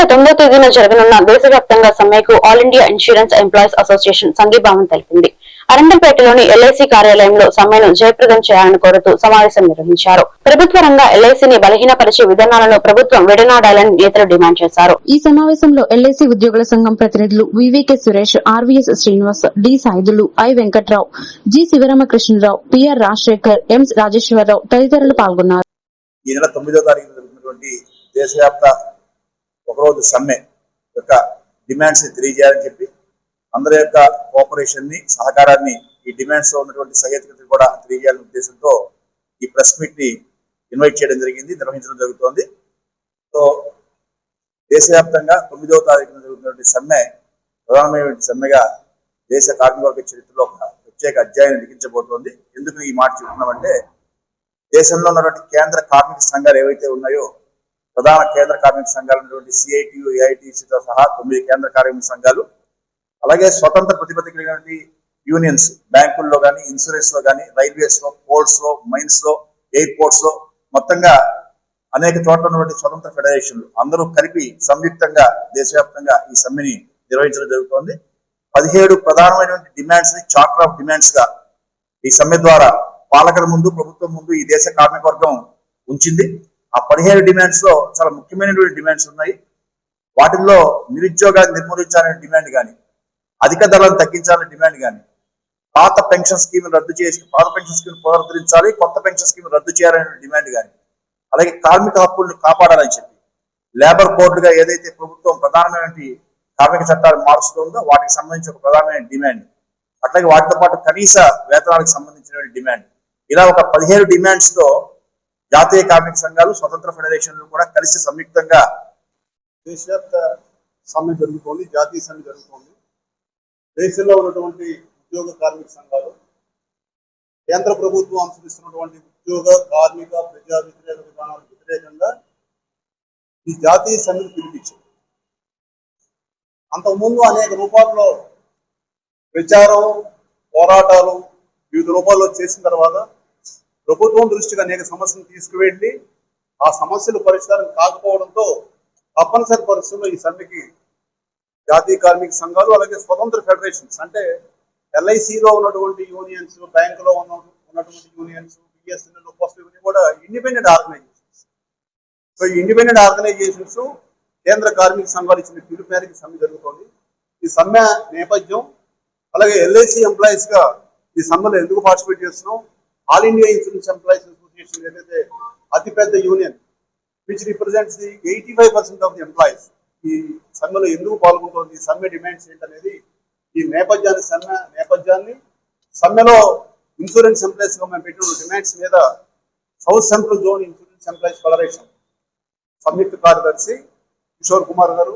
నెల తొమ్మిదో తేదీన జరగనున్న దేశవ్యాప్తంగా సమ్మెకు all India insurance employees association సంఘీభావం తెలిపింది. అరండల్పేటలోని ఎల్ఐసి కార్యాలయంలో సమ్మెను జయప్రదం చేయాలని కోరుతూ సమావేశం నిర్వహించారు. ప్రభుత్వ రంగ ఎల్ఐసిని బలహీనపరిచే విధానాలను ప్రభుత్వం విడనాడాలని నేతలు డిమాండ్ చేశారు. ఈ సమావేశంలో ఎల్ఐసి ఉద్యోగుల సంఘం ప్రతినిధులు VVK Suresh RVS Srinivas D Saidulu I Venkatrao G Sivaramakrishnarao PR Rajasekhar M Rajeswararao తదితరులు పాల్గొన్నారు. ఈ నెల తొమ్మిదో తారీఖున జరుగుతున్నటువంటి దేశవ్యాప్త ఒకరోజు సమ్మె యొక్క డిమాండ్స్ని తెలియజేయాలని చెప్పి అందరి యొక్క కోఆపరేషన్ని సహకారాన్ని ఈ డిమాండ్స్లో ఉన్నటువంటి సహేతుకతను కూడా తెలియజేయాలనే ఉద్దేశంతో ఈ ప్రెస్ మీట్ని ఇన్వైట్ చేయడం జరిగింది నిర్వహించడం జరుగుతోంది. సో దేశవ్యాప్తంగా తొమ్మిదవ తారీఖున జరుగుతున్నటువంటి సమ్మె ప్రధానమైనటువంటి సమ్మెగా దేశ కార్మికవర్గ చరిత్రలో ఒక ప్రత్యేక అధ్యాయం లిఖించబోతోంది. ఎందుకు ఈ మాట చెప్తున్నామంటే దేశంలో ఉన్నటువంటి కేంద్ర కార్మిక సంఘాలు ఏవైతే ఉన్నాయో ప్రధాన కేంద్ర కార్మిక సంఘాలు సిఐటియు ఏఐటిసితో సహా తొమ్మిది కేంద్ర కార్మిక సంఘాలు అలాగే స్వతంత్ర ప్రతిపత్తి కలిగినటువంటి యూనియన్స్ బ్యాంకుల్లో కానీ ఇన్సూరెన్స్లో కానీ రైల్వేస్లో పోర్ట్స్లో మైన్స్లో ఎయిర్పోర్ట్స్లో మొత్తంగా అనేక చోట్ల ఉన్నటువంటి స్వతంత్ర ఫెడరేషన్లు అందరూ కలిపి సంయుక్తంగా దేశవ్యాప్తంగా ఈ సమ్మెని నిర్వహించడం జరుగుతోంది. పదిహేడు ప్రధానమైనటువంటి డిమాండ్స్ని చార్టర్ ఆఫ్ డిమాండ్స్గా ఈ సమ్మె ద్వారా పాలకుల ముందు ప్రభుత్వం ముందు ఈ దేశ కార్మిక వర్గం ఉంచింది. ఆ పదిహేను డిమాండ్స్లో చాలా ముఖ్యమైనటువంటి డిమాండ్స్ ఉన్నాయి. వాటిల్లో నిరుద్యోగాన్ని నిర్మూలించాలనే డిమాండ్ కానీ అధిక ధరలను తగ్గించాలనే డిమాండ్ కానీ పాత పెన్షన్ స్కీమ్ రద్దు చేసి పాత పెన్షన్ స్కీమ్ పునరుద్ధరించాలి కొత్త పెన్షన్ స్కీమ్ రద్దు చేయాలనే డిమాండ్ కానీ అలాగే కార్మిక హక్కుల్ని కాపాడాలని చెప్పి లేబర్ కోడ్లుగా ఏదైతే ప్రభుత్వం ప్రధానమైనటువంటి కార్మిక చట్టాలు మారుస్తుందో వాటికి సంబంధించి ఒక ప్రధానమైన డిమాండ్. అట్లాగే వాటితో పాటు కనీస వేతనాలకు సంబంధించిన డిమాండ్. ఇలా ఒక పదిహేడు డిమాండ్స్తో జాతీయ కార్మిక సంఘాలు స్వతంత్ర ఫెడరేషన్లు కూడా కలిసి సంయుక్తంగా దేశవ్యాప్త సమ్మె జరుగుతోంది జాతీయ సమ్మె జరుగుతోంది. దేశంలో ఉన్నటువంటి ఉద్యోగ కార్మిక సంఘాలు కేంద్ర ప్రభుత్వం అనుసరిస్తున్నటువంటి ఉద్యోగ కార్మిక ప్రజా వ్యతిరేక విధానాలకు వ్యతిరేకంగా ఈ జాతీయ సమ్మెను పిలిపించింది అంతకుముందు అనేక రూపాల్లో ప్రచారం పోరాటాలు వివిధ రూపాల్లో చేసిన తర్వాత ప్రభుత్వం దృష్టికి అనేక సమస్యలు తీసుకువెళ్ళి ఆ సమస్యలు పరిష్కారం కాకపోవడంతో తప్పనిసరి పరిస్థితుల్లో ఈ సమ్మెకి జాతీయ కార్మిక సంఘాలు అలాగే స్వతంత్ర ఫెడరేషన్స్ అంటే ఎల్ఐసిలో ఉన్నటువంటి యూనియన్స్ బ్యాంకులో ఉన్న ఉన్నటువంటి యూనియన్స్ బిఎస్ఎన్ఎల్ పోస్ట్ ఇవన్నీ కూడా ఇండిపెండెంట్ ఆర్గనైజేషన్స్. సో ఈ ఇండిపెండెంట్ ఆర్గనైజేషన్స్ కేంద్ర కార్మిక సంఘాలు ఇచ్చిన పిలుపు మేరకు సమ్మె జరుగుతోంది. ఈ సమ్మె నేపథ్యం అలాగే ఎల్ఐసి ఎంప్లాయీస్గా ఈ సమ్మెలో ఎందుకు పార్టిసిపేట్ చేస్తున్నాం? All India insurance employees association ఏదైతే అతిపెద్ద union which represents the eighty five percent of the employees ఈ సమ్మెలో ఎందుకు పాల్గొంటోంది ఈ సమ్మె డిమాండ్స్ ఏంటనేది ఈ నేపథ్యాన్ని సమ్మె నేపథ్యాన్ని సమ్మెలో ఇన్సూరెన్స్ ఎంప్లాయీస్గా మేము పెట్టిన డిమాండ్స్ మీద south central zone insurance employees federation సంయుక్త కార్యదర్శి కిషోర్ కుమార్ గారు